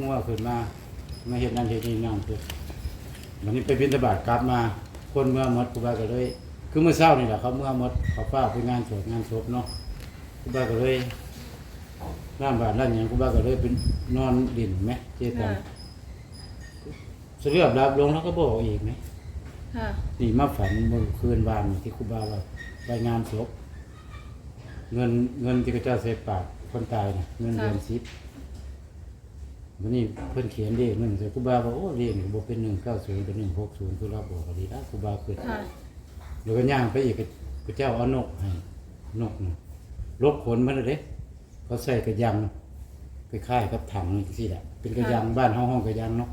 หัวขึ้นมามาเฮ็ดนั่นเฮ็ดนี่นั่งคือวันนี้ไปบิณฑบาตกลับมา คนเมื่อหมดครูบาก็เลย คือเมื่อเช้านี่แหละเขาเมื่อหมดเขาฟ้าไปงานสวดงานศพเนาะครูบาก็เลยร่างบาดร่างหยังครูบาก็เลยเป็นนอนดินไหมเจตังค่ะเสเรียบรับลงแล้วก็บอกอีกไหมค่ะนี่มาฝันเมื่อคืนวานนี่ที่ครูบาว่าไปงานศพเงินเงินที่พระเจ้าใส่ปากคนตายนะเงินเดือนสิบ วันนี้เพิ่นเขียนเลขหนึ่งแต่ครูบาบอกโอ้เลขนี่บอกเป็นหนึ่งเก้าศูนย์เป็นหนึ่งหกศูนย์คือเราบอกก็ดีนะครูบาคือค่ะเดี๋ยวก็ย่างไปอีกก็พระเจ้าเอานกให้นกน่ะลบขนมันเลยเด้เขาใส่กระยังคล้ายๆกับถังนี่สิแหละเป็นกระยังบ้านห้องห้องกระยังเนาะ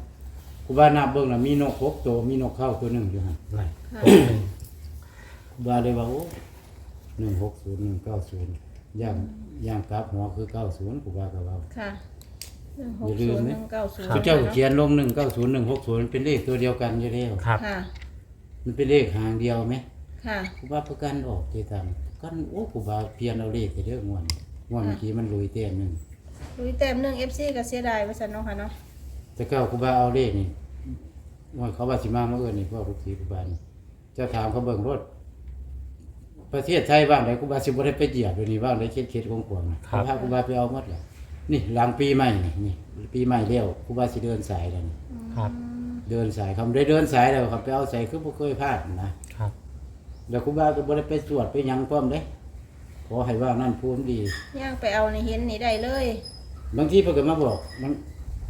ครูบานับเบิ่งน่ะมีนกหกตัวมีนกเข้าตัวหนึ่งอยู่หั่นไรค่ะครูบาเลยว่าโอ้หนึ่งหกศูนย์หนึ่งเก้าศูนย์ย่างย่างกลับหัวคือเก้าศูนย์ครูบาก็ว่า ค่ะหนึ่งห อกย่าลืศูมนย์นะหนึ่งเก้าศูนย์พระเจ้าเขียนลงหนึ่งเก้าศูนย์หนึ่งหกศูนย์เป็นเลขตัวเดียวกันอยู่แล้วครับ ค่ะ มันเป็นเลขหางเดียวไหมค่ะครูบาประกันออกเจตังกันโอ้ครูบาเพียนเอาเลขไปเด้องวนงวนเมื่อกี้มันลุยเต็มหนึ่งลุยแต้มหนึ่งเอฟซีก็เสียดายว่าซั่นเนาะค่ะเนาะแต่เก้าครูบาเอาเลขนี่ว่าเขาว่าสิมาเมื่อเอิญนี่พ่อทุกทีครูบานี่เจะถามเขาเบิ่งรถประเทศไทยบ้างไหนครูบาสิบ่ได้ไปเหยียบเดี๋ยวนี้บ้างได้เข็ดๆของขวางๆนะครับ พาครูบาไปเอาหมดแหละ นี่หลังปีใหม่นี่นี่ปีใหม่แล้วครูบาสิเดินสายแล้วนี่ครับ เดินสายคำได้เดินสายแล้วครับไปเอาใส่คือบ่เคยพลาดนะครับแล้วครูบาก็บ่ได้ไปสวดไปหยังพร้อมเด้ขอให้ว่านั่นพูนดี ย่างไปเอาในเห็นนี่ได้เลย บางทีเพิ่นก็มาบอกมัน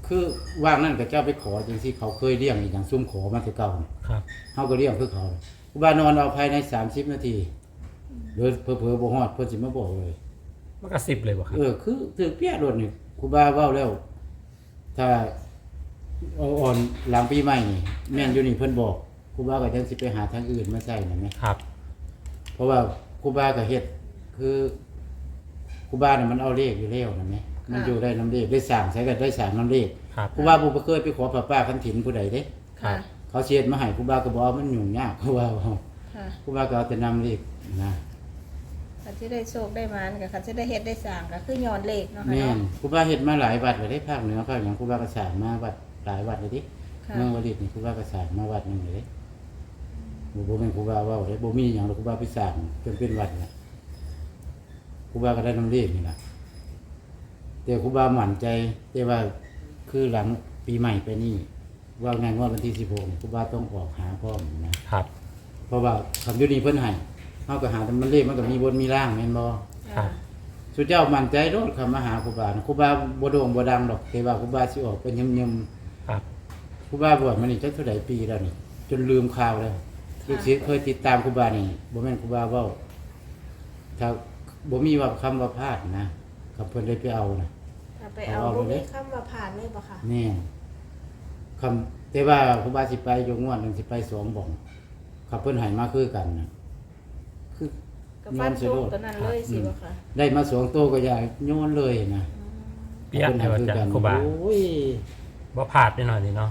คือว่างนั่นก็เจ้าไปขอจังซี่เขาเคยเลี้ยงอีกอย่างซุ่มขอมาแต่เก่าครับ เฮาก็เลี้ยงคือเขาครูบานอนเอาภายใน30นาทีเดินเผลอๆบ่ฮอดเพิ่นสิมาบอกเลย มันก็สิบเลยบ่ครับเออคือถือเปียรถนี่ครูบาเว้าแล้ว ถ้าเอาอ่อนหลังปีใหม่นี่แม่นอยู่นี่เพิ่นบอกครูบาก็จังสิไปหาทางอื่นมาใส่นั่นแหมครับ เพราะว่าครูบาก็เฮ็ดคือครูบาเนี่ยมันเอาเลขอยู่แล้วนั่นแหมมันอยู่ได้น้ำเลขได้สร้างใช้ก็ได้สร้างน้ำเลขครับ ครูบาบ่เคยไปขอพระป้าคันถิ่นผู้ใดเด้ ค่ะ เขาเสียดมาให้ครูบาก็บอกว่ามันยุ่งยากครูบาบอกค่ะ ครูบาก็เอาแต่นำเลขนะ คันที่ได้โชคได้หมานกับคันที่ได้เฮ็ดได้สร้างก็คือย้อนเลขเนาะค่ะแม่นเนาะครูบาเฮ็ดมาหลายวัดเลยได้ภาคเหนือภาคหยังครูบาก็สร้างมาวัดหลายวัดเลยดิค่ะเมืองวลิตนี่ครูบาก็สร้างมาวัดหนึงเลยเด้บ่บ่แม่นครูบาเว้าเด้บ่มีหยังหรอกครูบาไปสร้างจนเป็นวัดน่ะครูบาก็ได้นำเลขนี่ล่ะแต่ครูบามั่นใจแต่ว่าคือหลังปีใหม่ไปนี่ว่างานว่าวันที่16ครูบาต้องออกหาพร้อมนะ ครับ เพราะว่าคำยุนีเพิ่นให้ เฮาก็หาแต่มันเลขมันก็มีบนมีล่างแม่นบ่ครับ สุดเจ้ามั่นใจโลดคำมาหาครูบาน่ะครูบาบ่โด่งบ่ดังดอกแต่ว่าครูบาสิออกเป็นยมครับ ๆครูบาบวชมานี่จักเท่าใดปีแล้วนี่ จนลืมข่าวแล้วลูกศิษย์เคยติดตามครูบานี่บ่แม่นครูบาเว้าถ้าบ่มีว่าคำว่าพลาดนะกับเพิ่นได้ไปเอานะ ถ้าไปเอาเอาบ่เลยมีคำว่าผ่านเลยบ่ค่ะแน่คำแต่ว่าครูบาสิไปอยู่งวดหนึงสิไปสองบ่องกับเพิ่นให้มาคือกันนะ คือก็ฟันธงตัวนั้นเลยสิบ่ค่ะได้มาสองโตวก็อยากโยนเลยนะเปียกเลยว่าจะครูบาโอ้ยบ่พลาดแน่นอนนี่เนาะ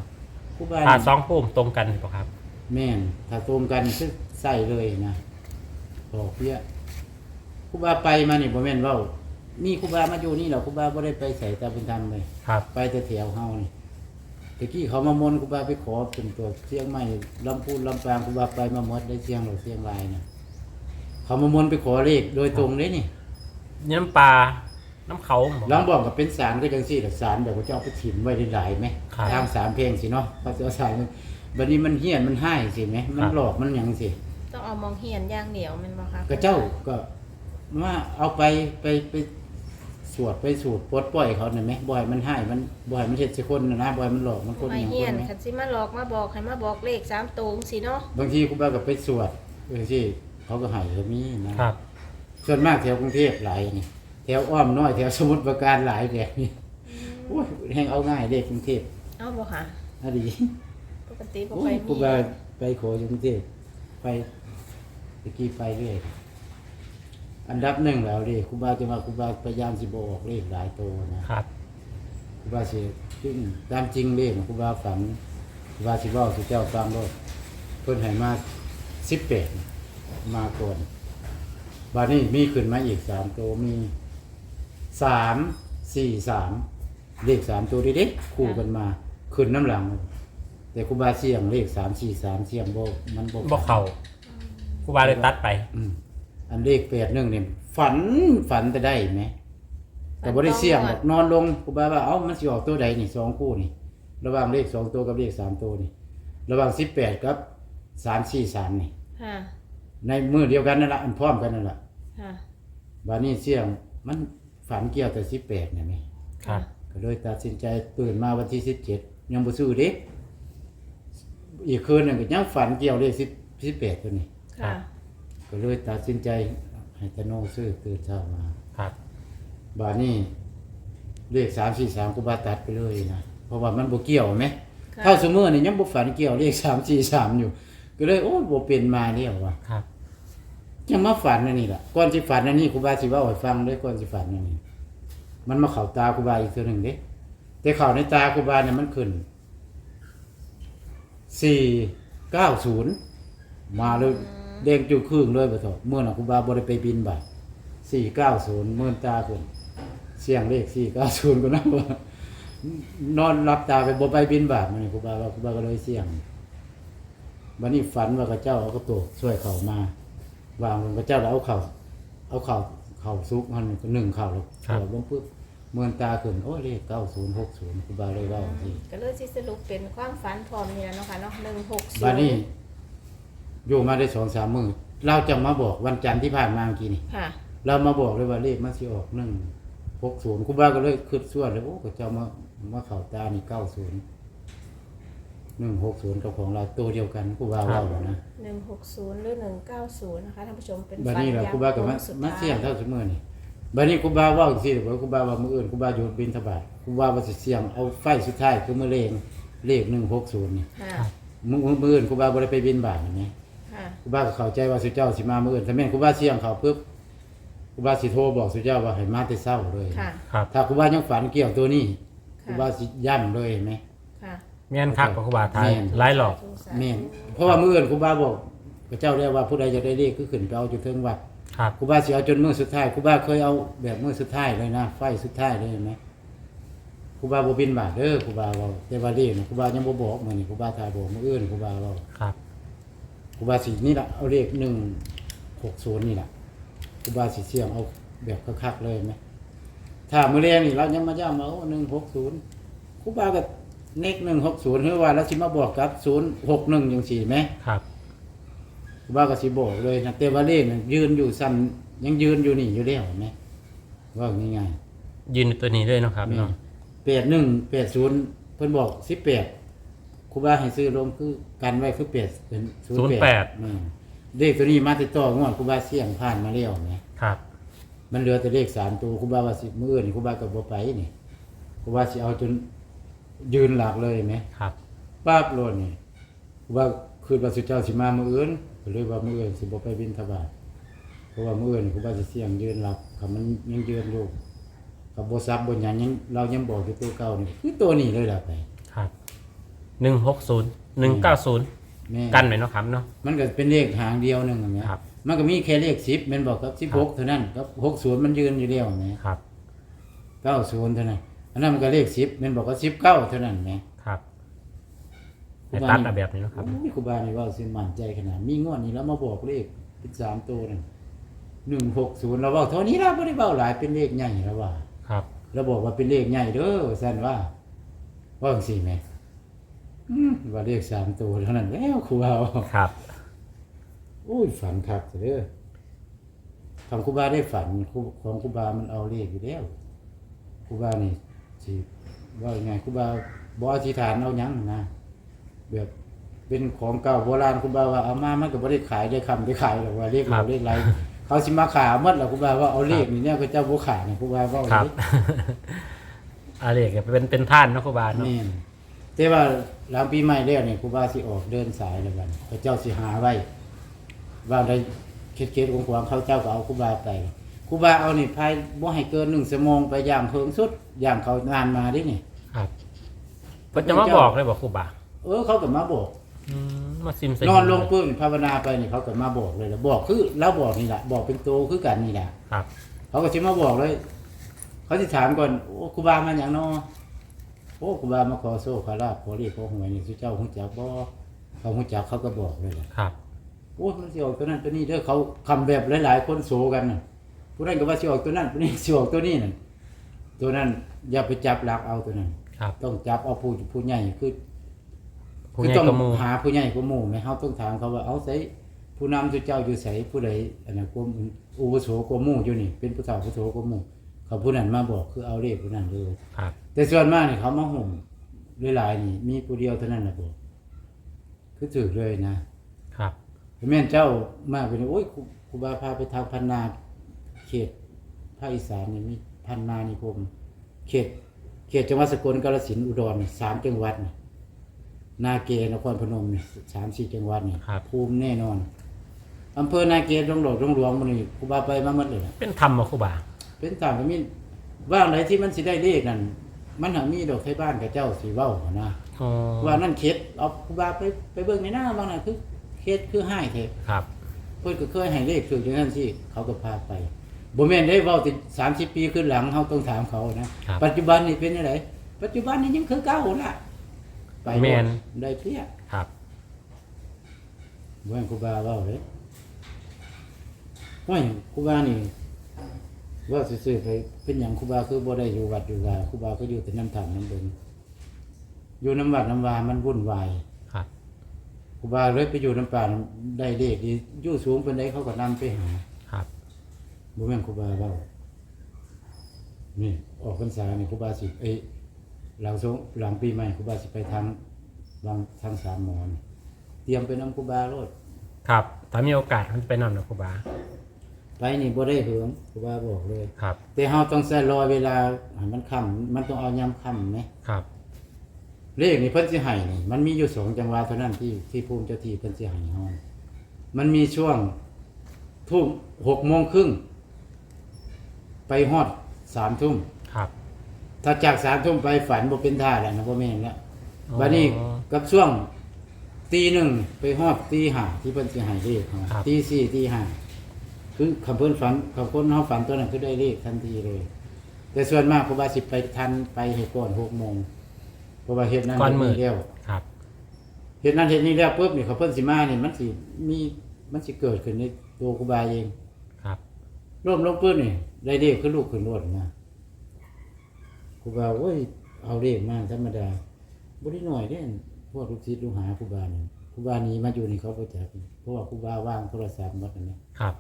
ครูบาพลาดสองปุ่มตรงกันบ่ครับ แม่นถ้าตรงกันคือใส่เลยนะบอกเพี้ยครูบาไปมานี่บ่แม่นเว้านี่ครูบามาอยู่นี่เหรอครูบาบ่ได้ไปใส่ตาบุญธรรมเลย ครับ ไปแต่แถวเฮานี่ตะกี้เขามามนต์ครูบาไปขอเป็นตัวเชียงใหม่ลำพูนลำปางครูบาไปมาหมดได้เชียงหรือเชียงรายนะ เขามามนต์ไปขอเลขโดยตรงเลยนี่น้ำปลา น้ำเขาบ่ ลองบอกกับเป็นสารก็จังซี่แหละสารแบบว่าจะเอาไปถิ่มไว้ได้หลายไหมครับ ทางสามเพลงสิเนาะเขาจะเอาสารบัดนี้มันเฮี้ยนมันให้สิไหมมันครับหลอกมันหยังสิ ต้องเอามองเหียนอย่างเดียวแม่นบ่คะก็เจ้าก็มาเอาไปไปไปสวดไปสูตรปลดปล่อยเขาหน่อยไหมบ่อยมันให้มันบ่อยมันเฮ็ดสิคนนะนะบ่อยมันหลอกมันคนไอ้หยังเหีคยนนไหมคันสิมาหลอกมาบอกให้มาบอกเลขสามตัวจังซี่เนาะบางทีครูบาก็ไปสวดเออสิ เขาก็ให้ก็มีนะครับ ส่วนมากแถวกรุงเทพหลายนี่แถวอ้อมน้อยแถวสมุทรปราการหลายแบบนี้โอ้ยแห่งเอาง่ายเด็กกรุงเทพเอาบ่ค่ะอะดีปกติบ่โอ้ค่อยยมีครูบาไปขออยู่กรุงเทพไปตะกี้ไปเรื่อยอันดับหนึ่งแล้วดิครูบาจะมาครูบาพยายามสิบออกเลขหลายตัวนะ ครับ ครูบาสิขึ้นตามจริงเลขครูบาฝันครูบาสิบอกสิเจ้าฟังรถเพิ่นให้มาสิบแปด มาก่อนบาดนี้มีขึ้นมาอีกสามตัวมีสามสี่สามเลขสามตัวเด็กๆคู่กันมาขึ้นน้ำหลัง แต่ครูบาเสี่ยงเลขสามสี่สามเสี่ยงบ่มันบ่บ่เข้าครูบาเลยตัดไปอืมอันเลขแปดหนึ่งเนี่ยฝันฝันจะได้ไหม แต่บ่ได้เสี่ยงหรอกนอนลงครูบาว่าเอ้ามันสิออกตัวใดนี่สองคู่นี่ ระหว่างเลขสองตัวกับเลขสามตัวนี่ ระหว่างสิบแปดกับสามสี่สามนี่ค่ะ ในมือเดียวกันนั่นแหละอันพร้อมกันนั่นแหละค่ะ บานี้เสี่ยงมันฝันเกี่ยวแต่สิบแปดเนี่ยไหมครับ ก็เลยตัดสินใจตื่นมาวันที่สิบเจ็ดยังบ่ซื้อเด็กอีกคืนหนึ่งก็ยังฝันเกี่ยวเลขสิบสิบแปดตัวนี้ ค่ะ ก็เลยตัดสินใจให้ตะโนซื้อตื่นเช้ามา ครับ บานี้เลขสามสี่สามกูบาตัดไปเลยนะเพราะว่ามันบ่เกี่ยวไหมค่ะ เท่าสมมตินี่ยังบ่ฝันเกี่ยวเลขสามสี่สามอยู่ ก็เลยโอ้ยบ่เป็นมาแล้วว่ะครับ ยังมาฝันอันนี้ล่ะก่อนสิฝันอันนี้ครูบาสิเว้าให้ฟังเด้อก่อนสิฝันอันนี้ มันมาเข้าตาครูบาอีกเทื่อหนึงเด้แต่เข้าในตาครูบาเนี่ยมันขึ้น490มาเลยแดงจุดครึ่งเลยบ่เถอะเมื่อน่ะครูบาบ่ได้ไปบินบาท490เมื่อตาขึ้นเสียงเลข490ก็นะว่านอนหลับตาไปบ่ไปบินบาทมันนี่ครูบาว่าครูบาก็เลยเสียง วันนี้ฝันว่าพระเจ้าเอากระโตกช่วยเขามา วางบนพระเจ้าแล้วเอาเขาเอาเขาเขาซุกมันก็หนึ่งเขาแล้วครับขอลงปุ๊บเมื่อนตาขึ้นโอ้ยเลขเก้าศูนย์หกศูนย์ครูบาเลยเว่าที่ก็เลยสิสรุปเป็นความฝันพร้อมนี่แหละเนาะค่ะเนาะหนึ่งหกศูนย์บ้านนี้อยู่มาได้สองสามมือเราจะมาบอกวันจันทร์ที่ผ่านมาเมื่อกี้นี่ ค่ะ เรามาบอกเลยว่าเลขมันสิออกหนึ่งหกศูนย์ครูบาก็เลยคิดส่วนเลยโอ้พระเจ้ามามาเข่าตานี่เก้าศูนย์ หนึ่งหกศูนย์กับของเราตัวเดียวกันครูบาเว่าอยู่นะหนึ่งหกศูนย์หรือหนึ่งเก้าศูนย์นะคะท่านผู้ชมเป็นบัดฝันนี้เราย้ำครูบากับโค้มางสุดมาท้เสี่ยงเท่าเสมอนี่บัดนี้ครูบาเว่าอีกทีเดี๋ยวครูบาว่ามืออื่นครูบาอยู่บินทบาทครูบาว่าสิเสี่ยงเอาไฟสุดท้ายคือมะเร็งเลข160นี่ค่ะมือมืออื่นครูบาบ่ได้ไปบินบาทนี่ค่ะครูบาก็เข้าใจว่าสุเจ้าสิมามืออื่นถ้าแม่นครูบาเสี่ยงเขาปุ๊บครูบาสิโทรบอกสุเจ้าว่าให้มาแต่เช้าเลยค่ะครับถ้าครูบายังฝันเกี่ยวตัวนี้ครูค่ะบาสิย้ำเลยเห็นไหมค่ะ แม่นคักกว่าครูบาทายแม่นหลายหลอก แม่นเพราะว่ามืออื่นครูบาบอกพระเจ้าเรียกว่าผู้ใดจะได้เลขคือขึ้นไปเอาจุดเทิงวัดครับ ครูบาสิเอาจนมือสุดท้ายครูบาเคยเอาแบบมือสุดท้ายเลยนะไฟสุดท้ายเลยเห็นไหมครูบาบ่บินบาทเด้อครูบาเว้าแต่ว่าเลขน่ะครูบายังบ่บอกมื้อนี้ครูบาทายบอกมื้ออื่นครูบาเว้า ครับ ครูบาสินี่ล่ะเอาเลข160นี่ล่ะครูบาสิเสี่ยงเอาแบบคักๆเลยเห็นไหมถ้ามื้อแรงนี่เรายังมาย้ำเอา160ครูบาก็ เน็ก160คือว่าแล้วสิมาบอกกับ061จังซี่แหมครับครูบาก็สิบอกเลยนะแต่ว่าเลขน่ะยืนอยู่ซ้ำยังยืนอยู่นี่อยู่แล้วเห็นไหมว่าง่ายๆยืนตัวนี้ด้วยเนาะครับเนาะแปดหนึ่งแปดศูนย์เพิ่นบอกสิบแปดครูบาให้ซื้อลงคือกันไว้คือแปดเป็นศูนย์แปดเลขตัวนี้มาติดต่องวดครูบาเสี่ยงผ่านมาแล้วไงครับ มันเหลือแต่เลขสามตัวครูบาว่าสิมื้ออื่นครูบาก็บ่ไปนี่ครูบาสิเอาจน ยืนหลักเลยไหมครับ ป้าบโลดนี่ครูบาคือว่าสุเจ้าสิมามื้ออื่นก็เลยว่ามื้ออื่นสิบ่ไปบิณฑบาตเพราะว่ามื้ออื่นครูบาสิเสี่ยงยืนหลักคันมันยังยืนอยู่กับบ่ซับบ่หยังยังเรายังบอกอยู่ตัวเก่านี่คือตัวนี้เลยล่ะไปครับหนึ่งหกศูนย์หนึ่งเก้าศูนย์แม่กันไหมเนาะครับเนาะ มันก็เป็นเลขหางเดียวหนึงอะแม่ครับ มันก็มีแค่เลข10แม่นบอกกับ16เท่านั้นกับ60มันยืนอยู่แล้วแม่ครับ90เท่านั้น อันนั้นมันก็เลข10แม่นบอกกับ19เท่านั้นแม่ครับให้ตัดเอาแบบนี้เนาะครับโอ้ยครูบานี่เว่าสิมั่นใจขนาดมีงวดนี้แล้วมาบอกเลขเป็นสามตัวนั่น160เราเว้าเท่านี้เราบ่ได้เว้าหลายเป็นเลขใหญ่แล้วว่า ครับเราบอกว่าเป็นเลขใหญ่เด้อซั่นว่าว่าจังซี่แม่อืมว่าเลขสามตัวเท่านั้นแล้วครูบาว่าครับอุ้ยฝันคักเด้อทำครูบาได้ฝันครูของครูบามันเอาเลขอยู่แล้วครูบานี่ สิว่ายังไงครูบาบ่อธิษฐานเอาหยังนะแบบเป็นของเก่าโบราณครูบาว่าเอามามันก็บ่ได้ขายได้คำได้ขายหรอกว่าเลขเราเลขไรเขาสิมาขายหมดแล้วครูบาว่าเอาเลขนี่เนี่ยก็เจ้าบ่ขายนี่ครูบาเว้าครับ เลยอะไรก็เป็นเป็นท่านเนาะครูบาเนาะแม่นแต่ว่าหลังปีใหม่แล้วนี่ครูบาสิออกเดินสายแล้วบัดนี้พระเจ้าสิหาไว้ว่าได้เค็ดๆของๆเขาเจ้าก็เอาครูบาไป ครูบาเอานี่ภายบ่ให้เกิน1ชั่วโมงไปอย่างเพิงสุดอย่างเขานานมาดินี่ ครับเพิ่นจะมาบอกเลยบอกครูบาเออเขาก็มาบอก อืมมาซิมใส่นอนลงปื้นภาวนาไปนี่เขาก็มาบอกเลยแล้วบอกคือเราบอกนี่แหละบอกเป็นโตคือกันนี่แหละครับ เขาก็สิมาบอกเลย เขาสิถามก่อนโอ้ครูบามาหยังเนาะโอ้ครูบามาขอโซ่ขอลาบขอเรียกขอหวยนี่สุเจ้าฮู้จักบ่เขาฮู้จักเขาก็บอกเลยแหละครับ โอ้ยมันสิออกตัวนั้นตัวนี้เด้อเขาคำแบบหลาย ๆ คนโซกันน่ะ ผู้นั้นก็ว่าสิออกตัวนั้นผู้นี้สิออกตัวนี้นั่นตัวนั้นอย่าไปจับหลักเอาตัวนั้นครับต้องจับเอาผู้ผู้ใหญ่คือผู้คือใหญ่ต้องกว่าหมู่หาผู้ใหญ่กว่าหมู่ไหมเฮาต้องถามเขาว่าเอาไสผู้นำสุเจ้าอยู่ไสผู้ใดอันนั้นกว่าอุโสกว่าหมู่อยู่นี่ เป็นผู้เฒ่าผู้โสกว่าหมู่เขาผู้นั้นมาบอกคือเอาเลขผู้นั้นเลย ครับ แต่ส่วนมากนี่เขามาห่มหลายๆนี่ มีผู้เดียวเท่านั้นน่ะบอกคือถือเลยนะครับ แม่นเจ้ามาเป็นโอ้ยครูครูบาพาไปทางพันนา เขตภาคอีสานนี่มีพันนานิคม เขต เขตจังหวัดสกลกาฬสินธุ์อุดรนี่สามจังหวัดนี่นาเกนครพนมนี่สามสี่จังหวัดนี่ครับ ภูมิแน่นอนอำเภอนาเกดงหลอกดงหลวงมันนี่ครูบาไปมาหมดเลยล่ะเป็นธรรมบ่ครูบา เป็นตามก็มีว่างไหนที่มันสิได้เลขนั่นมันหามีดอกไทบ้านกับเจ้าสีเว้าหั้นนะอ๋อ ว่านั่นเข็ดเอาครูบาไปไปเบิ่งในหน้าบางน่ะคือเข็ดคือให้เถอะ ครับ เพิ่นก็เคยให้เลขถูกอย่างนั้นสิเขาก็พาไป บ่แม่นได้เว้าติ30ปีขึ้นหลังเฮาต้องถามเขานะครับ ปัจจุบันนี่เป็นจังไดปัจจุบันนี่ยังคือเก่าล่ะไปแม่น ได้เพียครับ บ่แม่นครูบาเว้าเด้ว่าครูบานี่ว่าซื่อๆไปเป็นหยังครูบาคือบ่ได้อยู่วัดอยู่ว่าครูบาก็อยู่แต่น้ำถามน้ำเบิ่งอยู่น้ำวัดน้ำวามันวุ่นวาย ครับ ครูบาเลยไปอยู่น้ำป่าน้ำได้เลขดีอยู่สูงเป็นไดเขาก็นำไปหาครั บบ่แม่นครูบาเว้านี่ออกพรรษานี่ครูบาสิเอ้ยหลังสงหลังปีใหม่ครูบาสิไปทางวางทางสามหมอนเตรียมไปนำครูบาโลดครับ ถ้ามีโอกาสมันจะไปนำนะครูบา ไปนี่บ่ได้เหิงครูบาบอกเลย ครับ แต่เฮาต้องใส่รอเวลาให้มันค่ำมันต้องเอายามค่ำไหมครับ เลขนี่เพิ่นสิให้นี่มันมีอยู่สองจังหวะเท่านั้นที่ที่ภูมิเจ้าที่เพิ่นสิให้เฮามันมีช่วงทุ่มหกโมงครึ่ง ไปฮอดสามทุ่มครับถ้าจากสามทุ่มไปฝันบ่เป็นท่าแล้วนะพ่อแม่นแล้วอ๋อบัดนี้กับช่วงตีหนึ่งไปฮอดตีห้าที่เพิ่นสิให้เลขครับ ตีสี่ตีห้าคือคำเพิ่นฝันคำเพิ่นเฮาฝันตัวนั้นคือได้เลขทันทีเลย แต่ส่วนมากครูบาสิไปทันไปเฮ็ดก่อนหกโมงเพราะว่าเฮ็ดนั้นก่อนเฮ็ดมื้อแล้วครับ เฮ็ดนั้นเฮ็ดนี้แล้วปุ๊บนี่เขาเพิ่นสิมานี่มันสิมีมันสิเกิดขึ้นในตัวครูบาเอง ครับ ร่วมลงปื้นนี่ ได้เลขคือลูกขึ้นรถนะครูบาโอ้ยเอาเลขมาธรรมดาบ่ได้น้อยเด้พวกลูกศิษย์ลูกหาครูบานี่ครูบาหนี้มาอยู่นี่เขาบ่จักเพราะว่าครูบาวางโทรศัพท์หมดนั่นแหละครับ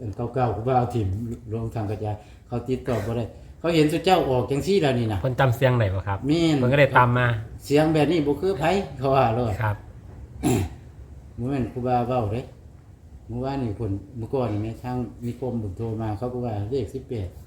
อันเก่าๆครูบาเอาถิ่มลงทางกระจายเขาติดต่อบ่ได้เขาเห็นสุเจ้าออกจังซี่แล้วนี่นะคนจำเสียงไหนบ่ครับแม่นมันก็ได้ตามมาเสียงแบบนี้บ่คือไผเขาว่าเลยครับเมื่อวานครูบาเว้าเด้ เมื่อวานนี่คนเมื่อก่อนนี่แม่ทางมีคมบุญโทรมาเขาก็ว่าเลข18